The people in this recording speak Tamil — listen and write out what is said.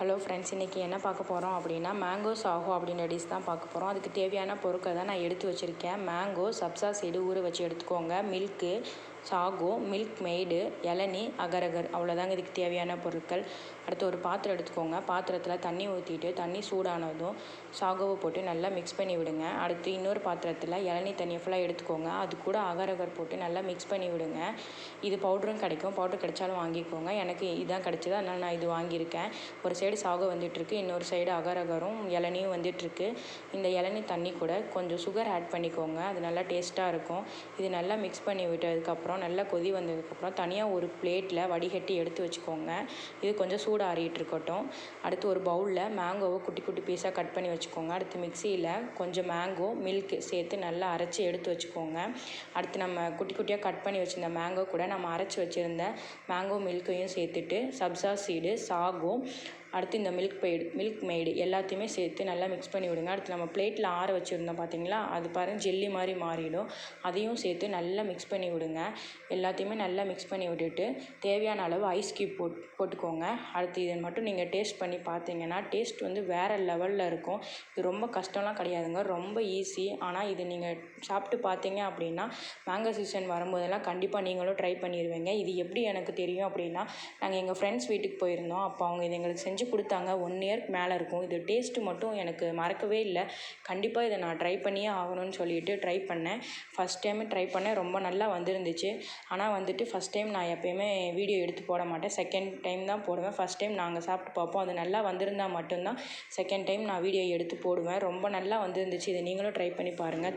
ஹலோ ஃப்ரெண்ட்ஸ் இன்றைக்கி என்ன பார்க்க போகிறோம் அப்படின்னா மேங்கோ சாஹோ அப்படின்ற டிஷ் தான் பார்க்க போகிறோம் அதுக்கு தேவையான பொருட்கள் தான் நான் எடுத்து வச்சுருக்கேன். மேங்கோ சப்ஸா சீடு ஊற வச்சு எடுத்துக்கோங்க. மில்க்கு சாகோ மில்க் மெய்டு இளநி அகரகர். அவ்வளோதாங்க இதுக்கு தேவையான பொருட்கள். அடுத்து ஒரு பாத்திரம் எடுத்துக்கோங்க. பாத்திரத்தில் தண்ணி ஊற்றிட்டு தண்ணி சூடானதும் சாகோவை போட்டு நல்லா மிக்ஸ் பண்ணி விடுங்க. அடுத்து இன்னொரு பாத்திரத்தில் இளநி தண்ணியை ஃபுல்லாக எடுத்துக்கோங்க. அது கூட அகரகர் போட்டு நல்லா மிக்ஸ் பண்ணி விடுங்க. இது பவுடரும் கிடைக்கும். பவுடர் கிடைச்சாலும் வாங்கிக்கோங்க. எனக்கு இதான் கிடைச்சது. அதனால் நான் இது வாங்கியிருக்கேன். ஒரு சைடு சாகோ வந்துட்டுருக்கு. இன்னொரு சைடு அகரகரும் இளநியும் வந்துட்டுருக்கு. இந்த இளநி தண்ணி கூட கொஞ்சம் சுகர் ஆட் பண்ணிக்கோங்க. அது நல்லா டேஸ்ட்டாக இருக்கும். இது நல்லா மிக்ஸ் பண்ணி விட்டதுக்கப்புறம் நல்லா கொதி வந்ததுக்கப்புறம் தனியாக ஒரு பிளேட்டில் வடிகட்டி எடுத்து வச்சுக்கோங்க. இது கொஞ்சம் சூடு ஆறிட்டு இருக்கட்டும். அடுத்து ஒரு பவுலில் மேங்கோவை குட்டி குட்டி பீஸாக கட் பண்ணி வச்சுக்கோங்க. அடுத்து மிக்சியில் கொஞ்சம் மேங்கோ மில்க் சேர்த்து நல்லா அரைச்சி எடுத்து வச்சுக்கோங்க. அடுத்து நம்ம குட்டி குட்டியாக கட் பண்ணி வச்சுருந்த மேங்கோ கூட நம்ம அரைச்சி வச்சுருந்த மேங்கோ மில்க்கையும் சேர்த்துட்டு சப்ஸா சீடு சாகும் அடுத்து இந்த மில்க் பெய்டு மில்க் மெய்டு எல்லாத்தையுமே சேர்த்து நல்லா மிக்ஸ் பண்ணி விடுங்க. அடுத்து நம்ம பிளேட்டில் ஆற வச்சுருந்தோம் பார்த்தீங்களா அது பாருங்கள் ஜெல்லி மாதிரி மாறிடும். அதையும் சேர்த்து நல்லா மிக்ஸ் பண்ணி விடுங்க. எல்லாத்தையுமே நல்லா மிக்ஸ் பண்ணி விட்டுட்டு தேவையான அளவு ஐஸ் க்யூப் போட் போட்டுக்கோங்க. அடுத்து இதை மட்டும் நீங்கள் டேஸ்ட் பண்ணி பார்த்தீங்கன்னா டேஸ்ட் வந்து வேறு லெவலில் இருக்கும். இது ரொம்ப கஷ்டம்லாம் கிடையாதுங்க. ரொம்ப ஈஸி ஆனால் இது நீங்கள் சாப்பிட்டு பார்த்தீங்க அப்படின்னா மேங்கோ சீசன் வரும்போதெல்லாம் கண்டிப்பாக நீங்களும் ட்ரை பண்ணிடுவீங்க இது எப்படி எனக்கு தெரியும் அப்படின்னா நாங்கள் எங்கள் ஃப்ரெண்ட்ஸ் வீட்டுக்கு போயிருந்தோம். அப்போ அவங்க இது எங்களுக்கு செஞ்சு கொடுத்தாங்க. ஒன் இயர்க்கு மேலே இருக்கும். இது டேஸ்ட்டு மட்டும் எனக்கு மறக்கவே இல்லை. கண்டிப்பாக இதை நான் ட்ரை பண்ணியே ஆகணும்னு சொல்லிட்டு ட்ரை பண்ணேன். ஃபஸ்ட் டைம் ட்ரை பண்ணேன். ரொம்ப நல்லா வந்துருந்துச்சு. ஆனால் வந்துட்டு ஃபஸ்ட் டைம் நான் எப்போயுமே வீடியோ எடுத்து போட மாட்டேன். செகண்ட் டைம் தான் போடுவேன். ஃபஸ்ட் டைம் நாங்கள் சாப்பிட்டு பார்ப்போம். அது நல்லா வந்திருந்தா மட்டும்தான். செகண்ட் டைம் நான் வீடியோ எடுத்து போடுவேன். ரொம்ப நல்லா வந்துருந்துச்சு. இதை நீங்களும் ட்ரை பண்ணி பாருங்கள்